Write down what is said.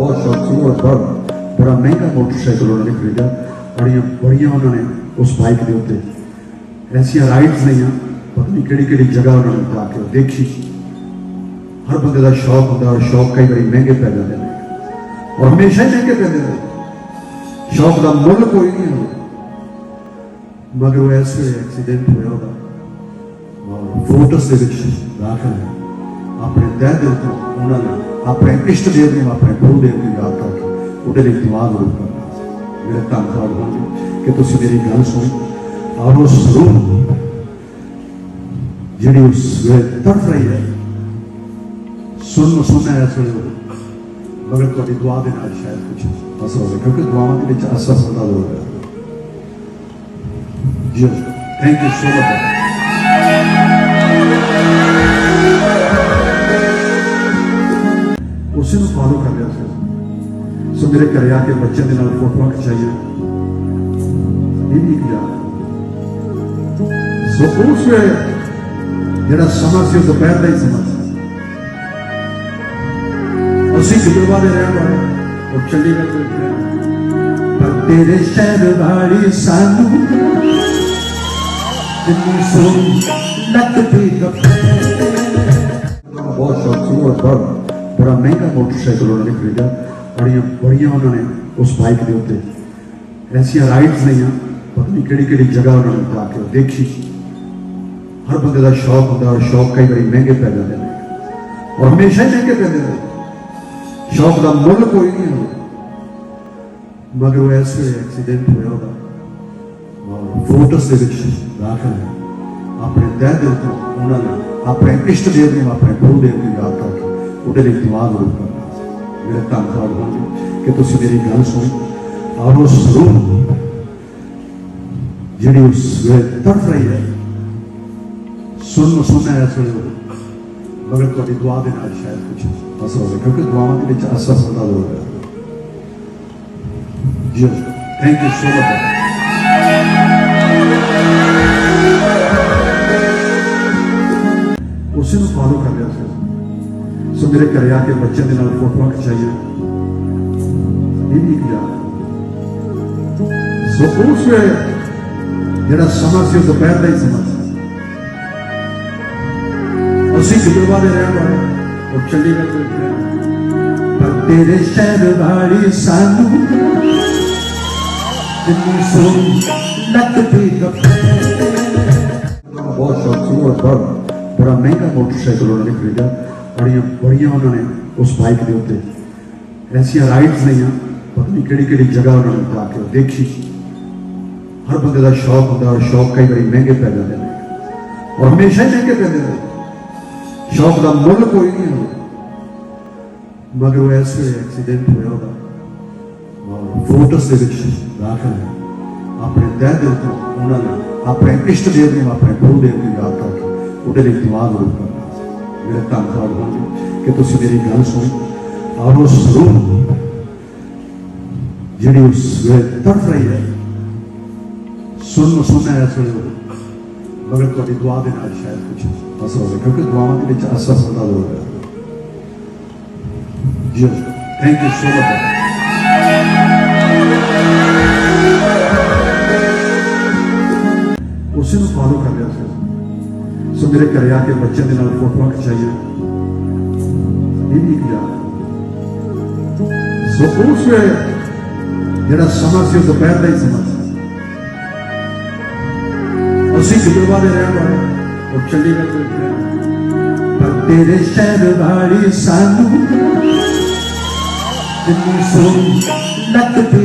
ਬਹੁਤ ਸ਼ੌਕ ਸੀ ਔਰ ਬੜਾ ਬੜਾ ਮਹਿੰਗਾ ਮੋਟਰਸਾਈਕਲ ਉਹਨਾਂ ਨੇ ਖਰੀਦਿਆ। ਬੜੀਆਂ ਬੜੀਆਂ ਉਹਨਾਂ ਨੇ ਉਸ ਬਾਈਕ ਦੇ ਉੱਤੇ। ਐਸੀਆਂ ਰਾਈਡਸ ਲਈਆਂ, ਪਤਾ ਨਹੀਂ ਕਿਹੜੀ ਕਿਹੜੀ ਜਗ੍ਹਾ ਉਹਨਾਂ ਨੇ ਜਾ ਕੇ ਦੇਖੀ। ਹਰ ਬੰਦੇ ਦਾ ਸ਼ੌਕ ਹੁੰਦਾ ਔਰ ਸ਼ੌਕ ਕਈ ਵਾਰੀ ਮਹਿੰਗੇ ਪੈ ਜਾਂਦੇ ਨੇ। ਔਰ ਹਮੇਸ਼ਾ ਹੀ ਮਹਿੰਗੇ ਪੈਂਦੇ ਨੇ। ਸ਼ੌਕ ਦਾ ਮੁੱਲ ਕੋਈ ਨਹੀਂ ਹੁੰਦਾ। ਮਗਰ ਉਹ ਐਸੇ ਐਕਸੀਡੈਂਟ ਹੋਇਆ ਉਹਦਾ। ਔਰ ਫੋਟੋਸ ਦੇ ਵਿੱਚ ਦਾਖਲ ਹੈ ਆਪਣੇ ਤਹਿ ਦਿਲ ਤੋਂ ਉਹਨਾਂ ਨੇ, ਆਪਣੇ ਇਸ਼ਟ ਦੇਵ ਨੂੰ, ਆਪਣੇ ਗੁਰੂ ਦੇਵ ਨੂੰ ਯਾਦ ਕਰਕੇ ਉਹਦੇ ਲਈ ਦੁਆ ਜ਼ਰੂਰ ਕਰਨਾ ਮੇਰੇ ਧੰਨਵਾਦ ਹੋਣਗੇ ਕਿ ਤੁਸੀਂ ਮੇਰੀ ਗੱਲ ਸੁਣੀ। ਔਰ ਉਸ ਰੂਹ ਜਿਹੜੀ ਉਸ ਵੇਲੇ ਤੜਫ ਰਹੀ ਹੈ ਸੁਣ ਸੁਣਨਾ ਹੈ ਸੁਣ ਮਗਰ ਤੁਹਾਡੀ ਦੁਆ ਦੇ ਨਾਲ ਸ਼ਾਇਦ ਕੁਝ ਅਸਰ ਹੋਵੇ, ਕਿਉਂਕਿ ਦੁਆਵਾਂ ਦੇ ਵਿੱਚ ਅਸਰ ਸਦਾ ਲੋੜ ਹੈ। ਜੀ ਥੈਂਕ ਯੂ ਸੋ ਮਚ ਉਸੇ ਨੂੰ ਫਾਲੋ ਕਰ ਰਿਹਾ ਸੀ। ਸੋ ਮੇਰੇ ਘਰੇ ਆ ਕੇ ਬੱਚਿਆਂ ਦੇ ਨਾਲ ਫੋਟੋਆਂ ਖਿਚਾਈਆਂ। ਇਹ ਵੀ ਇੱਕ ਯਾਦ ਸੋ ਉਸ ਵੇਲੇ ਜਿਹੜਾ ਸਮਾਂ ਸੀ, ਉਹ ਦੁਪਹਿਰ ਦਾ ਹੀ ਸਮਾਂ ਸੀ। ਅਸੀਂ ਗਿੱਦੜਵਾ ਦੇ ਰਹਿਣ ਵਾਲੇ ਉਹ ਚੰਡੀਗੜ੍ਹ ਤੋਂ ਪਰ ਤੇਰੇ ਸ਼ਹਿਰ ਵਾਲੀ ਸਾਨੂੰ ਜਿੰਨੀ ਸੋਹਣੀ ਲੱਗਦੀ ਮੋਟਰਸਾਈਕਲ ਉਹਨਾਂ ਨੇ ਖਰੀਦਿਆ। ਬੜੀਆਂ ਬੜੀਆਂ ਉਹਨਾਂ ਨੇ ਉਸ ਬਾਈਕ ਦੇ ਉੱਤੇ। ਐਸੀਆਂ ਰਾਈਡਸ ਲਈਆਂ। ਪਤਾ ਨਹੀਂ ਕਿਹੜੀ ਕਿਹੜੀ ਜਗ੍ਹਾ ਉਹਨਾਂ ਨੇ ਜਾ ਕੇ ਦੇਖੀ। ਹਰ ਬੰਦੇ ਦਾ ਸ਼ੌਕ ਹੁੰਦਾ ਔਰ ਸ਼ੌਕ ਕਈ ਵਾਰੀ ਮਹਿੰਗੇ ਪੈ ਜਾਂਦੇ ਨੇ। ਔਰ ਹਮੇਸ਼ਾ ਹੀ ਮਹਿੰਗੇ ਪੈਂਦੇ ਨੇ। ਸ਼ੌਕ ਦਾ ਮੁੱਲ ਕੋਈ ਨਹੀਂ ਹੁੰਦਾ। ਮਗਰ ਉਹ ਐਸੇ ਐਕਸੀਡੈਂਟ ਹੋਇਆ ਉਹਦਾ। ਔਰ ਫੋਟੋਸ ਦੇ ਵਿੱਚ ਦਾਖਲ ਹੈ। ਆਪਣੇ ਤਹਿ ਦਿਲ ਤੋਂ ਉਹਨਾਂ ਨੇ ਆਪਣੇ ਇਸ਼ਟ ਦੇਵ ਨੂੰ ਆਪਣੇ ਗੁਰੂ ਦੇਵ ਨੂੰ ਯਾਦ ਕਰਕੇ ਉਹਦੇ ਲਈ ਦੁਆ ਜ਼ਰੂਰ ਕਰਨਾ। ਮੇਰੇ ਧੰਨਵਾਦ ਹੋਣਗੇ ਕਿ ਤੁਸੀਂ ਮੇਰੀ ਗੱਲ ਸੁਣੀ। ਔਰ ਉਸ ਰੂਹ ਜਿਹੜੀ ਉਸ ਵੇਲੇ ਤੜਫ ਰਹੀ ਹੈ ਸੁਣ ਸੁਣਨਾ ਹੈ ਸੁਣ ਮਗਰ ਤੁਹਾਡੀ ਦੁਆ ਦੇ ਨਾਲ ਸ਼ਾਇਦ ਕੁਝ ਅਸਰ ਹੋਵੇ, ਕਿਉਂਕਿ ਦੁਆਵਾਂ ਦੇ ਵਿੱਚ ਅਸਰ ਸਦਾ ਲੋੜ ਜੀ ਥੈਂਕ ਯੂ ਸੋ ਮਚ ਉਸੇ ਨੂੰ ਫਾਲੋ ਕਰ ਰਿਹਾ ਸੀ। ਸੋ ਮੇਰੇ ਘਰੇ ਆ ਕੇ ਬੱਚਿਆਂ ਦੇ ਨਾਲ ਫੋਟੋਆਂ ਖਿਚਾਈਆਂ। ਇਹ ਵੀ ਇੱਕ ਯਾਦ ਸੋ ਉਸ ਵੇਲੇ ਜਿਹੜਾ ਸਮਾਂ ਸੀ, ਉਹ ਦੁਪਹਿਰ ਦਾ ਹੀ ਸਮਾਂ ਸੀ। ਅਸੀਂ ਗਿੱਦੜਵਾ ਦੇ ਰਹਿਣ ਵਾਲੇ ਉਹ ਚੰਡੀਗੜ੍ਹ ਤੋਂ ਪਰ ਤੇਰੇ ਸ਼ਹਿਰ ਵਾਲੀ ਸਾਨੂੰ ਜਿੰਨੀ ਸੋਹਣੀ ਲੱਗਦੀ ਦੁਪਹਿਰ ਬਹੁਤ ਸ਼ੌਕ ਸੀ ਔਰ ਬੜਾ ਮਹਿੰਗਾ ਮੋਟਰਸਾਈਕਲ ਉਹਨਾਂ ਖਰੀਦਿਆ। ਬੜੀਆਂ ਬੜੀਆਂ ਉਹਨਾਂ ਨੇ ਉਸ ਬਾਈਕ ਦੇ ਉੱਤੇ। ਐਸੀਆਂ ਰਾਈਡਸ ਲਈਆਂ, ਪਤਾ ਨਹੀਂ ਕਿਹੜੀ ਕਿਹੜੀ ਜਗ੍ਹਾ ਉਹਨਾਂ ਨੇ ਜਾ ਕੇ ਦੇਖੀ। ਹਰ ਬੰਦੇ ਦਾ ਸ਼ੌਕ ਹੁੰਦਾ ਔਰ ਸ਼ੌਕ ਕਈ ਵਾਰੀ ਮਹਿੰਗੇ ਪੈ ਜਾਂਦੇ ਨੇ। ਔਰ ਹਮੇਸ਼ਾ ਹੀ ਮਹਿੰਗੇ ਪੈਂਦੇ ਨੇ। ਸ਼ੌਕ ਦਾ ਮੁੱਲ ਕੋਈ ਨਹੀਂ ਹੁੰਦਾ। ਮਗਰ ਉਹ ਐਸੇ ਐਕਸੀਡੈਂਟ ਹੋਇਆ ਉਹਦਾ। ਔਰ ਫੋਟਸ ਦੇ ਵਿੱਚ ਦਾਖਲ ਹੈ। ਆਪਣੇ ਤਹਿ ਦੇ ਉੱਤੇ ਉਹਨਾਂ ਨੇ ਆਪਣੇ ਇਸ਼ਟ ਦੇਵ ਨੂੰ ਆਪਣੇ ਗੁਰੂ ਦੇਵ ਨੂੰ ਯਾਦ ਕਰਕੇ ਉਹਦੇ ਲਈ ਦੁਆ ਜ਼ਰੂਰ ਕਰਨਾ। ਮੇਰੇ ਧੰਨਵਾਦ ਹੋਣਗੇ ਕਿ ਤੁਸੀਂ ਮੇਰੀ ਗੱਲ ਸੁਣੀ। ਔਰ ਉਸ ਰੂਹ ਨੂੰ ਜਿਹੜੀ ਉਸ ਵੇਲੇ ਤੜਫ ਰਹੀ ਹੈ ਸੁਣ ਸੁਣਨਾ ਹੈ ਸੁਣ ਮਗਰ ਤੁਹਾਡੀ ਦੁਆ ਦੇ ਨਾਲ ਸ਼ਾਇਦ ਕੁਝ ਅਸਰ ਹੋਵੇ, ਕਿਉਂਕਿ ਦੁਆਵਾਂ ਦੇ ਵਿੱਚ ਅਸਰ ਸਦਾ ਲੋੜ ਹੈ। ਜੀ ਥੈਂਕ ਯੂ ਸੋ ਮਚ ਉਸੇ ਨੂੰ ਫਾਲੋ ਕਰ ਰਿਹਾ ਸੀ ਸੋ ਮੇਰੇ ਘਰੇ ਆ ਕੇ ਬੱਚਿਆਂ ਦੇ ਨਾਲ ਫੋਟੋਆਂ ਖਿਚਾਈਆਂ। ਇਹ ਵੀ ਇੱਕ ਸੋ ਉਸ ਵੇਲੇ ਜਿਹੜਾ ਸਮਾਂ ਸੀ, ਉਹ ਦੁਪਹਿਰ ਦਾ ਹੀ ਸਮਾਂ ਸੀ। ਅਸੀਂ ਗਿੱਦੜਵਾ ਦੇ ਰਹਿਣ ਵਾਲੇ ਉਹ ਚੰਡੀਗੜ੍ਹ ਤੋਂ ਪਰ ਤੇਰੇ ਸ਼ਹਿਰ ਵਾਲੀ ਸਾਨੂੰ ਜਿੰਨੀ ਸੋਹਣੀ ਲੱਗਦੀ